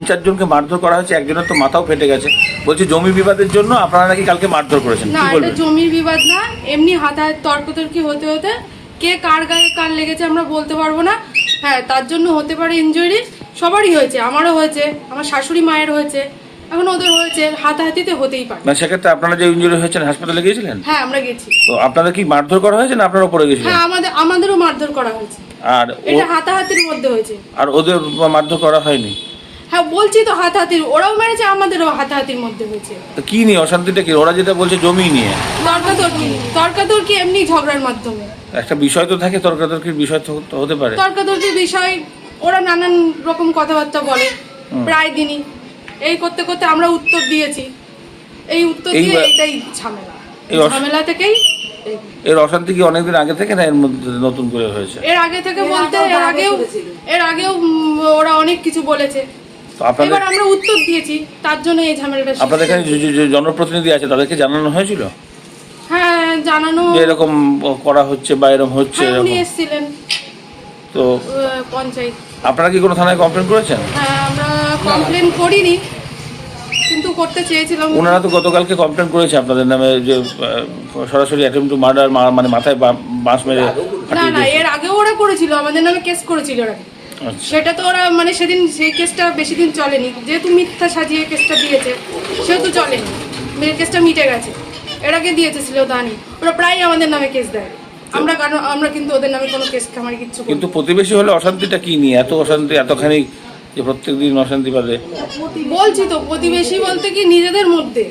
চারজনকে মারধর করা হয়েছে একজনের তো মাথাও ফেটে গেছে। বলছি জমি বিবাদের জন্য আপনারা নাকি কালকে মারধর করেছেন? না কি এটা বলবেন? জমির বিবাদ না এমনি হাতায় তর্কতর্কি হতে হতে কে কার গায়ে কার লেগেছে আমরা বলতে পারব না। হ্যাঁ তার জন্য হতে পারে ইঞ্জুরি সবারই হয়েছে আমারও হয়েছে আমার শাশুড়ি মায়ের হয়েছে এখন ওদের হয়েছে হাতাহাতিতে হতেই পারে। না সেক্ষেত্রে আপনারা যে ইঞ্জুরি হয়েছেন হাসপাতালে গিয়েছিলেন? হ্যাঁ আমরা গেছি তো আপনাদের কি মারধর করা হয়েছে না আপনারা উপরে গেছিলেন হ্যাঁ আমাদের আমাদেরও মারধর করা হয়েছে। আর ও- এটা হাতাহাতির মধ্যে হয়েছে। আর ওদের মারধর করা হয়নি? হ্যাঁ বলছি তো হাতাহাতির ওরাও মেরেছে আমাদেরও হাতাহাতির মধ্যে হয়েছে। তো কি নিয়ে অশান্তিটা কি? ওরা যেটা বলছে জমি নিয়ে। তর্কাতর্কি তর্কাতর্কি এমনি ঝগড়ার মাধ্যমে। একটা বিষয় তো থাকে তর্কাতর্কির বিষয় তো তো হতে পারে। তর্কাতর্কির বিষয় ওরা নানান রকম কথাবার্তা বলে প্রায় দিনই। এই করতে করতে আমরা উত্তর দিয়েছি। এই উত্তর দিয়ে এইবার- এটাই ঝামেলা। এই অস- ঝামেলা থেকেই এই। এর অশান্তি কি অনেকদিন আগে থেকে না এর মধ্যে নতুন করে হয়েছে? এর আগে থেকে বলতে এর আগেও এর আগেও উম, ওরা অনেক কিছু বলেছে। আপনাদের এবার আমরা উত্তর দিয়েছি তার জন্য এই ঝামেলাটা সৃষ্টি আপনাদের এখানে যে- যে- যে জনপ্রতিনিধি আছে তাদেরকে জানানো হয়েছিল? হ্যাঁ জানানো যে এরকম করা হচ্ছে বা এরকম হচ্ছে হ্যাঁ উনি এরকম। এসেছিলেন। তো আহ, পঞ্চায়েত। আপনারা কি কোনো থানায় কমপ্লেন করেছেন? হ্যাঁ আমরা কমপ্লেন করিনি কিন্তু করতে চেয়েছিলাম। ওনারা তো গতকালকে কমপ্লেন করেছে আপনাদের নামে যে আহ, সরাসরি অ্যাটেম্প টু মার্ডার মানে মাথায় বা- বাঁশ মেরে না ফাটিয়ে না দিয়েছে। এর আগেও ওরা করেছিল আমাদের নামে কেস করেছিল ওরা। সেটা তো ওরা মানে সেদিন সেই কেসটা বেশি দিন চলেনি। যেহেতু মিথ্যা সাজিয়ে কেসটা দিয়েছে সেহেতু চলেনি। মেয়ের কেসটা মিটে গেছে। এর আগে দিয়েছে ছিল দানি। ওরা প্রায় আমাদের নামে কেস দেয়। আমরা কারণ আমরা কিন্তু ওদের নামে কোনো কেস খামারি কিচ্ছু কিন্তু প্রতিবেশী হলে অশান্তিটা কি নিয়ে? এত অশান্তি এতখানি যে প্রত্যেক দিন অশান্তি বাদে বলছি তো প্রতিবেশী বলতে কি নিজেদের মধ্যে?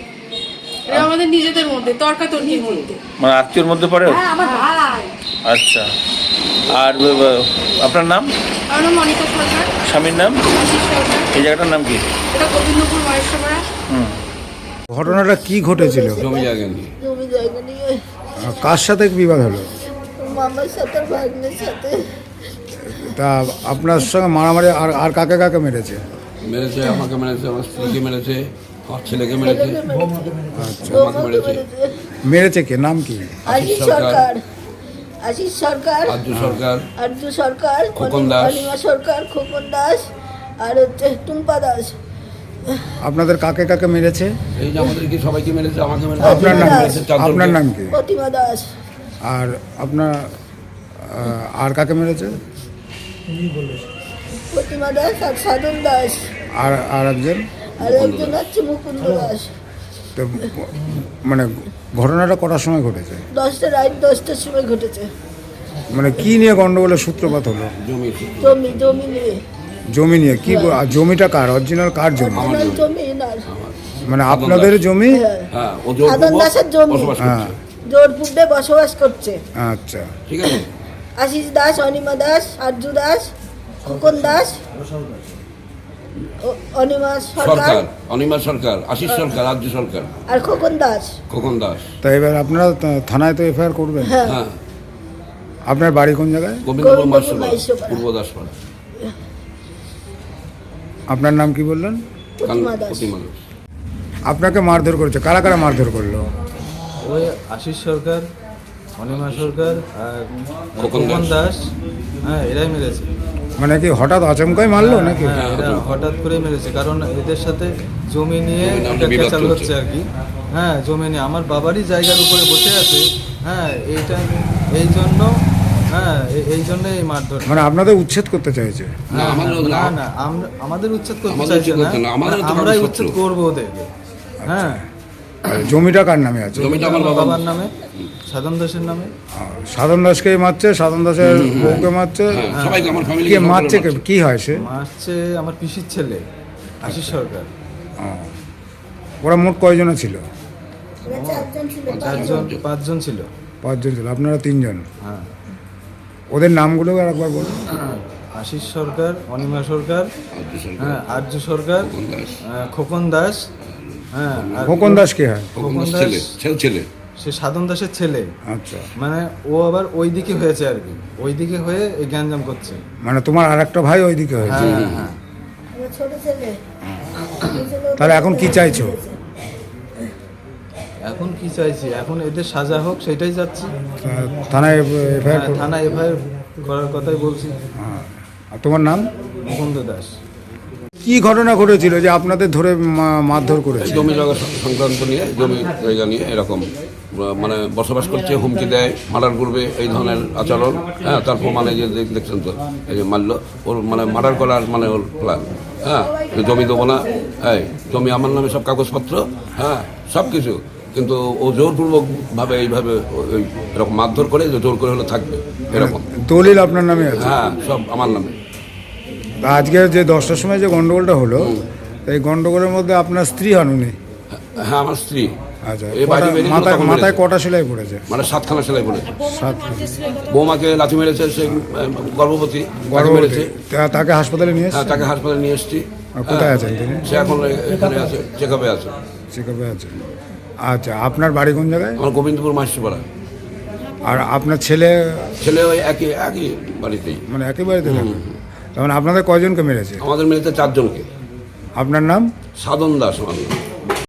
আমাদের নিজেদের মধ্যে তর্কাতর্কির মধ্যে। মানে আত্মীয়র মধ্যে পড়ে আচ্ছা। আর আপনার নাম? স্বামীর নাম? এই জায়গাটার নাম কি? ঘটনাটা কি ঘটেছিল? জমি জায়গা নিয়ে। জমি জায়গা নিয়ে। কার সাথে বিবাদ হলো? মামার সাথে ভাগ্নের সাথে। তা আপনার সঙ্গে মারামারি আর আর কাকে কাকে মেরেছে? মেরেছে আমাকে মেরেছে আমার স্ত্রীকে মেরেছে আমার ছেলেকে মেরেছে আচ্ছা। আমাকে মেরেছে। মেরেছে। কে? নাম কি? সরকার। আশিস সরকার রাজ্য সরকার আর্জু সরকার খোকন দাস। অনিমা সরকার খোকন দাস আর হচ্ছে টুম্পা দাস। আপনাদের কাকে কাকে মেরেছে? এই যে আমাদেরকে সবাইকে মেরেছে আমাকে মেরেছে আপনার নাম মেরেছে চারজনকে। আপনার নাম কি? প্রতিমা দাস। আর আপনার আহ, আর কাকে মেরেছে? প্রতিমা দাস আর সাধন দাস। আর আর একজন? আর একজন হচ্ছে মুকুন্দ দাস। তো মানে ঘটনাটা কটার সময় ঘটেছে? দশটা রাত দশটার সময় ঘটেছে। মানে কি নিয়ে গন্ডগোলের সূত্রপাত হলো? জমি জমি জমি নিয়ে। জমি নিয়ে কি জমিটা কার? অরিজিনাল কার জমি? জমি। না মানে আপনাদের জমি। হ্যাঁ। হ্যাঁ সাধন দাসের জমি। হ্যাঁ। জোরপুরে বসবাস করছে। আচ্ছা। ঠিক আছে। আশিস দাস অনিমা দাস আরজু দাস খোকন দাস। অনিমা সরকার? সরকার অনিমা সরকার আশিস সরকার রাজ্য সরকার। আর খোকন দাস? খোকন দাস। তা এবার আপনারা থানায় তো এফআইআর করবেন? হ্যাঁ। হ্যাঁ। আপনার বাড়ি কোন জায়গায়? গোবিন্দপুর। পূর্ব দাসপাড়া। আপনার নাম কি বললেন? আপনাকে মারধর করেছে। কারা কারা মারধর করল? ওই আশিস সরকার অনিমা সরকার আর খোকন দাস। হ্যাঁ এরাই মেরেছে। মানে কি হঠাৎ আচমকাই মারলো নাকি? হ্যাঁ এরা হঠাৎ করে মেরেছে কারণ এদের সাথে জমি নিয়ে একটা বিবাদ হচ্ছে আর কি। হ্যাঁ জমি নিয়ে। আমার বাবারই জায়গার উপরে বসে আছে। হ্যাঁ এইটা এই জন্য হ্যাঁ এ- এই জন্য এই মারধর। মানে আপনাদের উচ্ছেদ করতে চাইছে? না আমাদের না না আমরা আমাদের উচ্ছেদ করতে আমাদের চাইছে উচ্ছেদ না। করতে না, আমাদের তো আমরাই শত্রু। উচ্ছেদ করব ওদেরকে। হ্যাঁ আর জমিটা কার নামে আছে? জমিটা আমার আমার বাবা বাবার নামে। সাধন দাসের নামে? সাধন দাসকেই মারছে সাধন দাসের বউকে মারছে। হ্যাঁ আমার ফ্যামিলি কে মারছে কে কি হয় সে? মারছে আমার পিসির ছেলে আশিস সরকার। ওরা মোট কয়জনে ছিল? চারজন পাঁচজন ছিল। পাঁচজন ছিল। আপনারা তিনজন? হ্যাঁ। ওদের নামগুলো আর একবার বলুন। আশিস সরকার অনিমা সরকার হ্যাঁ আর্য সরকার খোকন দাস হ্যাঁ আর খোকন দাস কে হয়? খোকন দাস ছেলে ছেলে। ছেলে। সে সাধন দাসের ছেলে। আচ্ছা। মানে ও আবার ওই দিকে হয়েছে আর কি। ওই দিকে হয়ে এই গ্যাঞ্জাম করছে। মানে তোমার আর একটা ভাই ওইদিকে হয়েছে? হ্যাঁ হ্যাঁ হ্যাঁ। ছোট ছেলে। তাহলে এখন কি চাইছো? এখন কি চাইছি? এখন এদের সাজা হোক সেটাই যাচ্ছি তা থানায় এফআইআর হ্যাঁ, থানা এফআইআর করার কথাই বলছি। আর তোমার নাম? মুকুন্দ দাস। কি ঘটনা ঘটেছিল যে আপনাদের ধরে মারধর করেছে? জমি জায়গা সংক্রান্ত নিয়ে জমি জায়গা নিয়ে এরকম মানে বসবাস করছে হুমকি দেয় মার্ডার করবে এই ধরনের আচরণ হ্যাঁ তারপর মানে যে দেখ- দেখছেন তো এই যে মারলো ওর মানে মার্ডার করার মানে ওর প্ল্যান হ্যাঁ জমি দেবো না এই জমি আমার নামে সব কাগজপত্র হ্যাঁ সব কিছু কিন্তু ও জোরপূর্বকভাবে এইভাবে ওই এরকম মারধর করে জোর করে হলে থাকবে এরকম। দলিল আপনার নামে হ্যাঁ সব আমার নামে। তা আজকে যে দশটার সময় যে গন্ডগোলটা হলো এই গন্ডগোলের মধ্যে আপনার স্ত্রী হন উনি? হ্যাঁ আমার স্ত্রী। আচ্ছা মাথায় মাথায় কটা সেলাই পড়েছে? মানে সাতখানা সেলাই সাত বৌমাকে লাথি মেরেছে সে গর্ভবতী মেরেছে। তা- তাকে হাসপাতালে নিয়ে হ্যাঁ তাকে হাসপাতালে নিয়ে এসেছি। আর কোথায় আছেন তিনি? সে এখন এখানে আছে চেক আপে আছে। চেকআপে আছে। আচ্ছা আপনার বাড়ি কোন জায়গায়? আমার গোবিন্দপুর মাসিপাড়া আর আপনার ছেলে? ছেলে ওই একই একই বাড়িতেই। মানে একই বাড়িতে থাকে? মানে আপনাদের কয়জনকে মেরেছে? আমাদের মেয়েতে চারজনকে। আপনার নাম? সাধন দাস আমার নাম।